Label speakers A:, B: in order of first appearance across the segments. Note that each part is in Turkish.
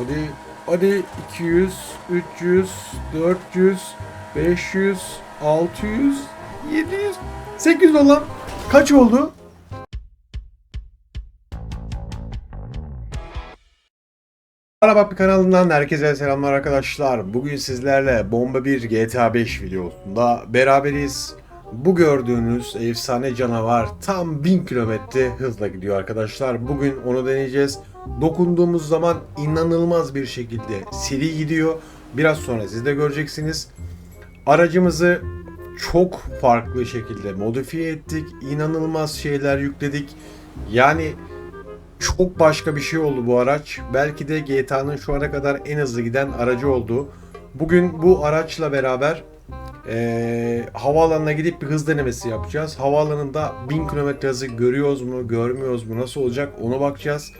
A: Hadi hadi 200, 300, 400, 500, 600, 700, 800 olan kaç oldu? Araba kanalından herkese selamlar arkadaşlar. Bugün sizlerle Bomba 1 GTA 5 videosunda beraberiz. Bu gördüğünüz efsane canavar tam 1000 kilometre hızla gidiyor arkadaşlar. Bugün onu deneyeceğiz. Dokunduğumuz zaman inanılmaz bir şekilde seri gidiyor. Biraz sonra siz de göreceksiniz. Aracımızı çok farklı şekilde modifiye ettik. İnanılmaz şeyler yükledik. Yani çok başka bir şey oldu bu araç. Belki de GTA'nın şu ana kadar en hızlı giden aracı oldu. Bugün bu araçla beraber eee havaalanına gidip bir hız denemesi yapacağız. Havaalanında 1000 km hızı görüyoruz mu, görmüyoruz mu, nasıl olacak ona bakacağız.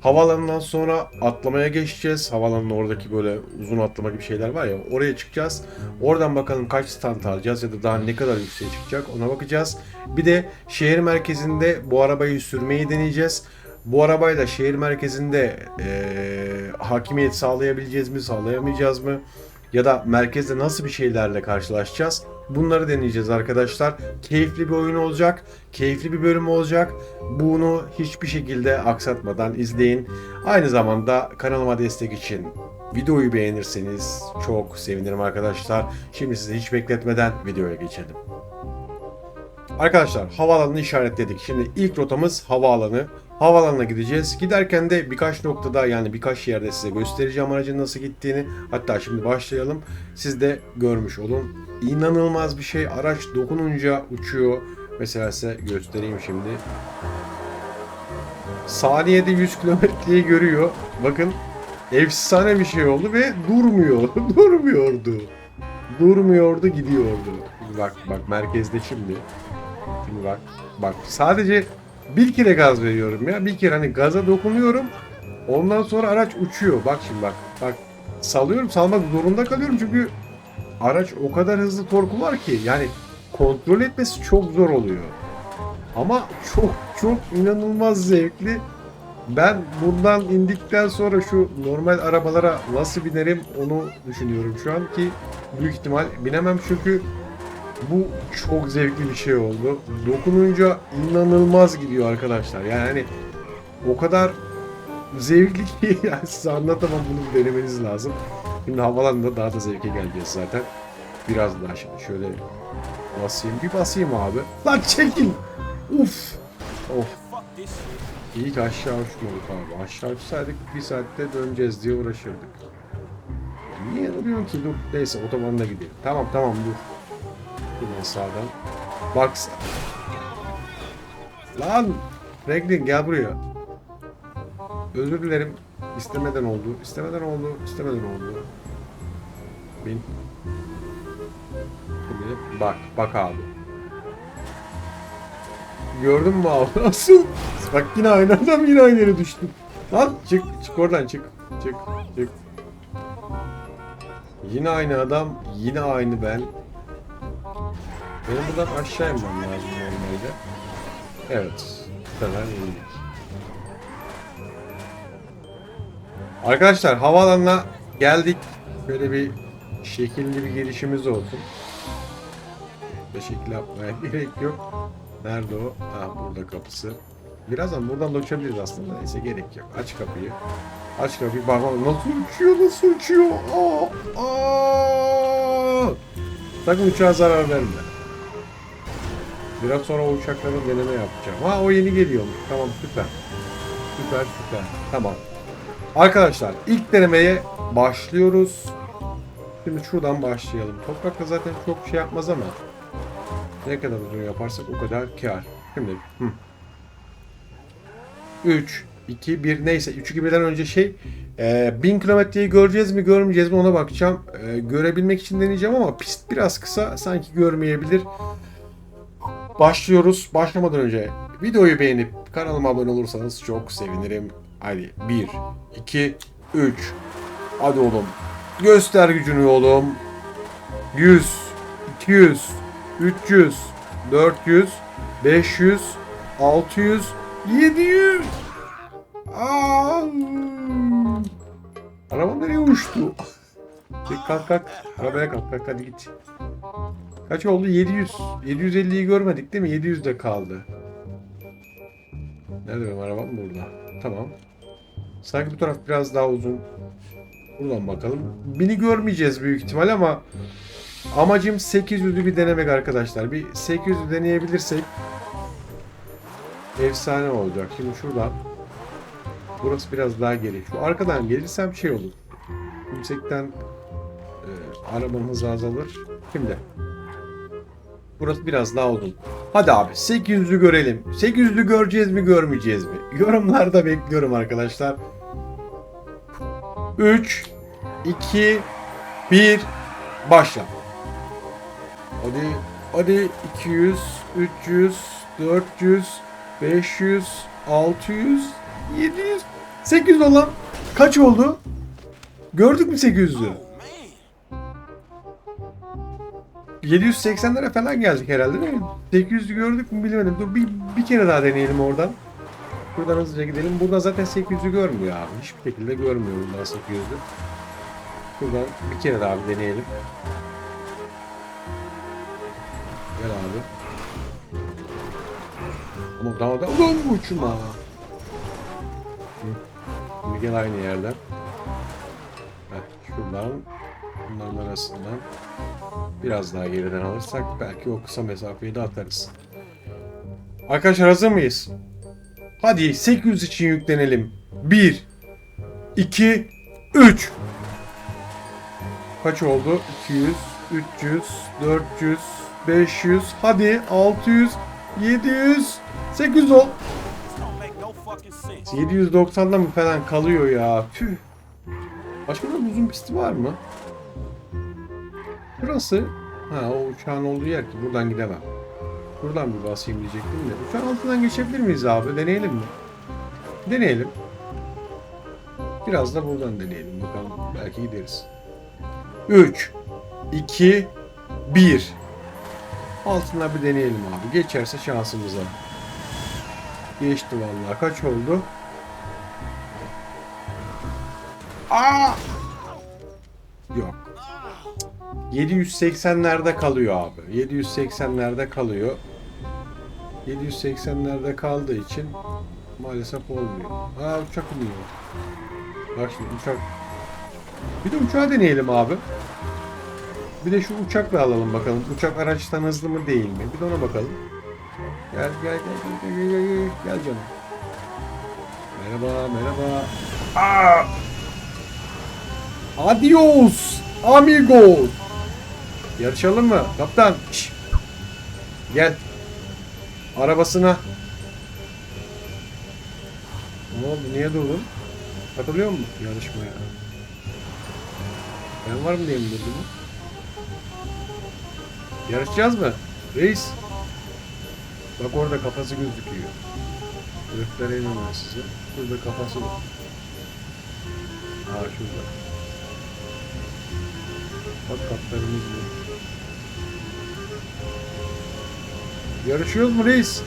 A: Havaalanından sonra atlamaya geçeceğiz. Havaalanının oradaki böyle uzun atlama gibi şeyler var ya oraya çıkacağız. Oradan bakalım kaç stand alacağız ya da daha ne kadar yükseğe çıkacak ona bakacağız. Bir de şehir merkezinde bu arabayı sürmeyi deneyeceğiz. Bu arabayla şehir merkezinde eee, hakimiyet sağlayabileceğiz mi, sağlayamayacağız mı? Ya da merkezde nasıl bir şeylerle karşılaşacağız? Bunları deneyeceğiz arkadaşlar. Keyifli bir oyun olacak. Keyifli bir bölüm olacak. Bunu hiçbir şekilde aksatmadan izleyin. Aynı zamanda kanalıma destek için videoyu beğenirseniz çok sevinirim arkadaşlar. Şimdi sizi hiç bekletmeden videoya geçelim. Arkadaşlar havaalanını işaretledik. Şimdi ilk rotamız havaalanı. Havaalanına gideceğiz. Giderken de birkaç noktada yani birkaç yerde size göstereceğim aracın nasıl gittiğini. Hatta şimdi başlayalım. Siz de görmüş olun. İnanılmaz bir şey. Araç dokununca uçuyor. Mesela size göstereyim şimdi. Saniyede 100 kilometreyi görüyor. Bakın efsane bir şey oldu ve durmuyor. Durmuyordu. Durmuyordu gidiyordu. Bak bak merkezde şimdi. Şimdi bak bak sadece bir kere gaz veriyorum ya. Bir kere hani gaza dokunuyorum. Ondan sonra araç uçuyor. Bak şimdi bak. Bak salıyorum salmak zorunda kalıyorum çünkü araç o kadar hızlı torku var ki yani kontrol etmesi çok zor oluyor. Ama çok çok inanılmaz zevkli. Ben bundan indikten sonra şu normal arabalara nasıl binerim onu düşünüyorum şu an ki büyük ihtimal binemem çünkü bu çok zevkli bir şey oldu. Dokununca inanılmaz gidiyor arkadaşlar. Yani hani o kadar zevkli ki yani size anlatamam bunu denemeniz lazım. Şimdi havalarında daha da zevke geleceğiz zaten. Biraz daha şimdi şöyle basayım. Bir basayım abi. Lan çekil. Uf. Of. İyi ki aşağı uçmadık abi. Aşağı uçsaydık bir saatte döneceğiz diye uğraşırdık. Niye duruyorsun ki? Dur. Neyse otobanla gidelim. Tamam tamam dur. Yine sağdan. Bak. Lan! Franklin gel buraya. Özür dilerim. İstemeden oldu. İstemeden oldu. İstemeden oldu. Bin. Şimdi bak. Bak abi. Gördün mü abi? Nasıl? Bak yine aynı adam yine aynı yere düştü. Lan çık. Çık oradan çık. Çık. Çık. Yine aynı adam. Yine aynı ben. Benim buradan aşağı inmem lazım normalde. Evet. Bu sefer indik. Arkadaşlar havaalanına geldik. Böyle bir şekilli bir girişimiz olsun. Bir şekil yapmaya gerek yok. Nerede o? Ha burada kapısı. Birazdan buradan da uçabiliriz aslında. Neyse gerek yok. Aç kapıyı. Aç kapıyı. Bak bak nasıl uçuyor nasıl uçuyor. Aa, aa. Sakın uçağa zarar verme. Biraz sonra o uçakların deneme yapacağım. Ha o yeni geliyormuş. Tamam süper. Süper süper. Tamam. Arkadaşlar ilk denemeye başlıyoruz. Şimdi şuradan başlayalım. Toprakla zaten çok şey yapmaz ama ne kadar uzun yaparsak o kadar kar. Şimdi hı. 3, 2, 1 neyse 3, 2, 1'den önce şey e, 1000 kilometreyi göreceğiz mi görmeyeceğiz mi ona bakacağım. E, görebilmek için deneyeceğim ama pist biraz kısa sanki görmeyebilir. Başlıyoruz. Başlamadan önce videoyu beğenip kanalıma abone olursanız çok sevinirim. Hadi 1, 2, 3. Hadi oğlum. Göster gücünü oğlum. 100, 200, 300, 400, 500, 600, 700. Aa! Araba nereye uçtu? Kalk kalk. Arabaya kalk kalk hadi git. Kaç oldu? 700. 750'yi görmedik değil mi? 700 de kaldı. Nerede benim arabam? Burada. Tamam. Sanki bu taraf biraz daha uzun. Buradan bakalım. Bini görmeyeceğiz büyük ihtimal ama amacım 800'ü bir denemek arkadaşlar. Bir 800'ü deneyebilirsek efsane olacak. Şimdi şuradan burası biraz daha geri. Şu arkadan gelirsem şey olur. Yüksekten e, arabanın hızı azalır. Şimdi Burası biraz daha uzun. Hadi abi 800'lü görelim. 800'lü göreceğiz mi görmeyeceğiz mi? Yorumlarda bekliyorum arkadaşlar. 3 2 1 başla. Hadi hadi 200 300 400 500 600 700 800 olan kaç oldu? Gördük mü 800'ü? 780'lere falan geldik herhalde değil mi? 800'ü gördük mü bilemedim. Dur bir, bir kere daha deneyelim oradan. Buradan hızlıca gidelim. Burada zaten 800'ü görmüyor abi. Hiçbir şekilde görmüyor buradan 800'ü. Buradan bir kere daha bir deneyelim. Gel abi. Ama daha da ulan uçma. Hı. Şimdi gel aynı yerden. Heh, şuradan bunların arasından biraz daha geriden alırsak belki o kısa mesafeyi de atarız. Arkadaşlar hazır mıyız? Hadi 800 için yüklenelim. 1 2 3 Kaç oldu? 200 300 400 500 Hadi 600 700 800 ol.
B: This don't make no fucking sense.
A: 790'da mı falan kalıyor ya. Tüh. Başka bir uzun pisti var mı? Burası. Ha o uçağın olduğu yer ki buradan gidemem. Buradan bir basayım diyecektim de. Uçağın altından geçebilir miyiz abi? Deneyelim mi? Deneyelim. Biraz da buradan deneyelim bakalım. Belki gideriz. 3 2 1 Altına bir deneyelim abi. Geçerse şansımıza. Geçti vallahi. Kaç oldu? Aa! Yok. 780'lerde kalıyor abi. 780'lerde kalıyor. 780'lerde kaldığı için maalesef olmuyor. Aa uçak iniyor. Bak şimdi uçak. Bir de uçağı deneyelim abi. Bir de şu uçakla alalım bakalım. Uçak araçtan hızlı mı değil mi? Bir de ona bakalım. Gel gel gel gel gel gel gel, gel canım. Merhaba merhaba. Aa! Adios amigos. Yarışalım mı? Kaptan. Şş. Gel. Arabasına. Ne oldu? Niye durdun? Katılıyor musun yarışmaya? Ben var mı diye mi durdun? Yarışacağız mı? Reis. Bak orada kafası gözüküyor. Göstereyim hemen size. Şurada kafası var. Aa şurada. Bak kaplarımız bu. Yarışıyoruz mu reis?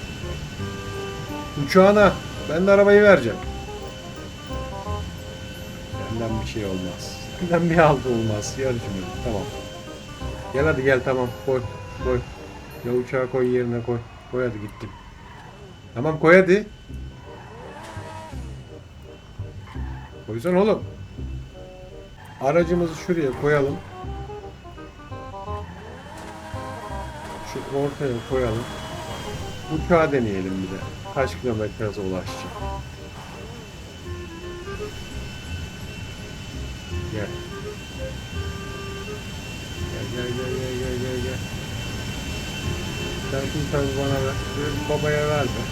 A: Uçağına. Ben de arabayı vereceğim. Benden bir şey olmaz. Benden bir altı olmaz. Yarışmıyor. Tamam. Gel hadi gel tamam. Koy. Koy. Ya uçağı koy yerine koy. Koy hadi gittim. Tamam koy hadi. Koysan oğlum. Aracımızı şuraya koyalım. Şu ortaya koyalım. Uçağı deneyelim bir de. Kaç kilometre ulaşacak. Gel. Gel gel gel gel gel gel gel. Sen şimdi tabii bana ver. Babaya ver be.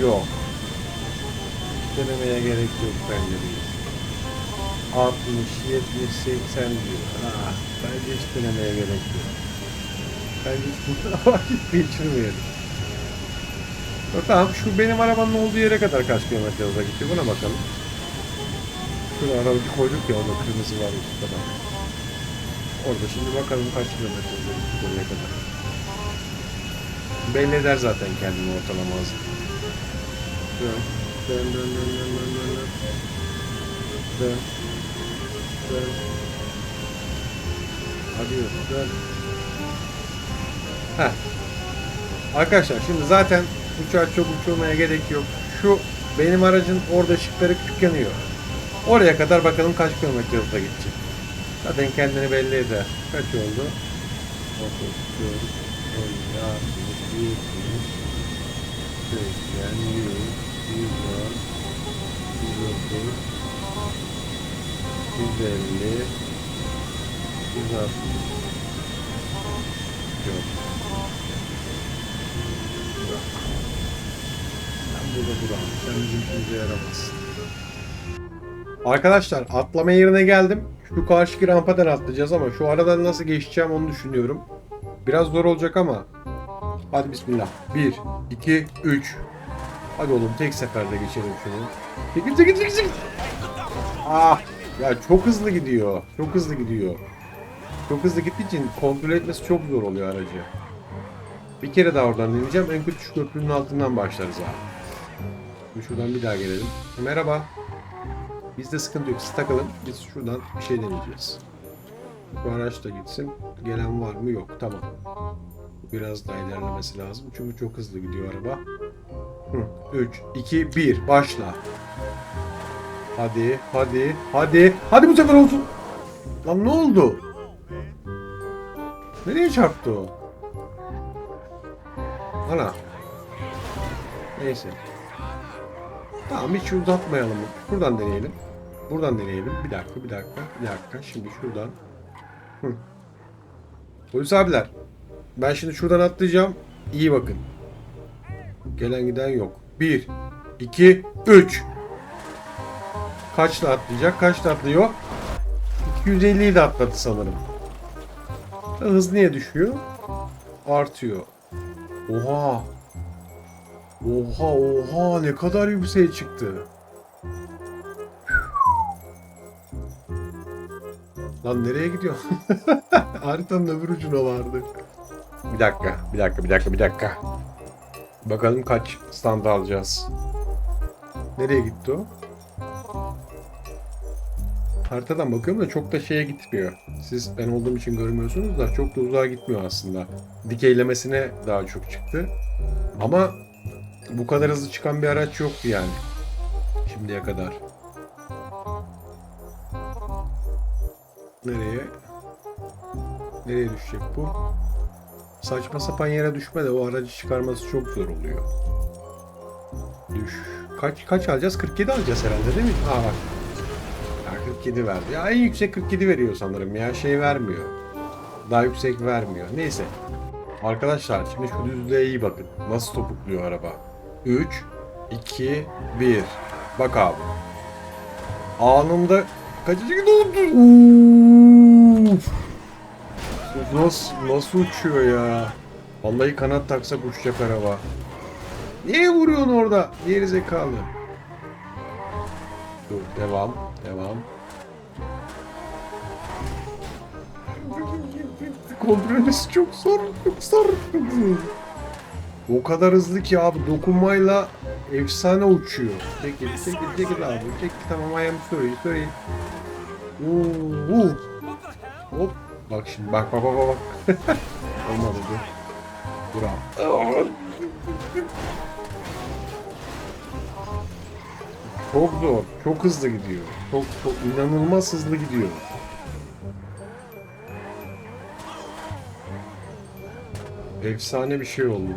A: Yok. Denemeye gerek yok bence değil. 60, 70, 80 diyor. Ha, bence hiç denemeye gerek yok. Bence hiç buna vakit geçirmeyelim. Tamam şu benim arabanın olduğu yere kadar kaç kilometre hızla gitti buna bakalım. Şurada aracı koyduk ya orada kırmızı var bak. Orada şimdi bakalım kaç kilometre hızla gitti oraya kadar. Belli eder zaten kendini ortalama hızı. Dön dön dön dön dön dön dön. Dön. Hadi dön. Heh. Arkadaşlar şimdi zaten uçağı çok uçurmaya gerek yok. Şu benim aracın orada ışıkları yanıyor. Oraya kadar bakalım kaç kilometre hızla gidecek. Zaten kendini belli eder. Kaç oldu? 34, 50, 60, 100, 80, 100, 110, 130, 150, 160. Yok. Sen burada dur abi. Sen bizim işimize yaramazsın. Arkadaşlar atlama yerine geldim. Şu karşıki rampadan atlayacağız ama şu aradan nasıl geçeceğim onu düşünüyorum. Biraz zor olacak ama. Hadi bismillah. 1, 2, 3. Hadi oğlum tek seferde geçelim şunu. Çekil çekil çekil çekil. Ah ya çok hızlı gidiyor. Çok hızlı gidiyor. Çok hızlı gittiği için kontrol etmesi çok zor oluyor aracı. Bir kere daha oradan deneyeceğim. En kötü şu köprünün altından başlarız abi. Şuradan bir daha gelelim. Merhaba. Bizde sıkıntı yok. Siz takılın. Biz şuradan bir şey deneyeceğiz. Bu araç da gitsin. Gelen var mı? Yok. Tamam. Biraz daha ilerlemesi lazım. Çünkü çok hızlı gidiyor araba. 3, 2, 1. Başla. Hadi, hadi, hadi. Hadi bu sefer olsun. Lan ne oldu? Nereye çarptı o? Ana. Neyse. Tamam hiç uzatmayalım. Buradan deneyelim. Buradan deneyelim. Bir dakika, bir dakika, bir dakika. Şimdi şuradan. Hı. Polis abiler. Ben şimdi şuradan atlayacağım. İyi bakın. Gelen giden yok. 1, 2, 3. Kaçla atlayacak? Kaçla atlıyor? 250'yi de atladı sanırım. Hız niye düşüyor? Artıyor. Oha. Oha oha ne kadar yükseğe çıktı. Lan nereye gidiyor? Haritanın öbür ucuna vardı. Bir dakika, bir dakika, bir dakika, bir dakika. Bakalım kaç stand alacağız. Nereye gitti o? Haritadan bakıyorum da çok da şeye gitmiyor. Siz ben olduğum için görmüyorsunuz da çok da uzağa gitmiyor aslında. Dikeylemesine daha çok çıktı. Ama bu kadar hızlı çıkan bir araç yoktu yani. Şimdiye kadar. Nereye? Nereye düşecek bu? Saçma sapan yere düşme de o aracı çıkarması çok zor oluyor. Düş. Kaç kaç alacağız? 47 alacağız herhalde değil mi? Aa bak. Ya 47 verdi. Ya en yüksek 47 veriyor sanırım ya. Şey vermiyor. Daha yüksek vermiyor. Neyse. Arkadaşlar şimdi şu düzlüğe iyi bakın. Nasıl topukluyor araba. 3, 2, 1. Bak abi. Anında kaçıncı gün oldu? Nasıl, nasıl uçuyor ya? Vallahi kanat taksak uçacak araba. Niye vuruyorsun orada? Geri zekalı. Dur devam, devam. Kontrolümüz çok zor, çok zor. O kadar hızlı ki abi dokunmayla efsane uçuyor. Çekil, çekil, çekil abi. Çekil tamam am sorry, sorry. Oo. Hop. Bak şimdi bak bak bak. bak. Olmadı dur. Dur abi. Çok zor. Çok hızlı gidiyor. Çok çok inanılmaz hızlı gidiyor. Efsane bir şey oldu.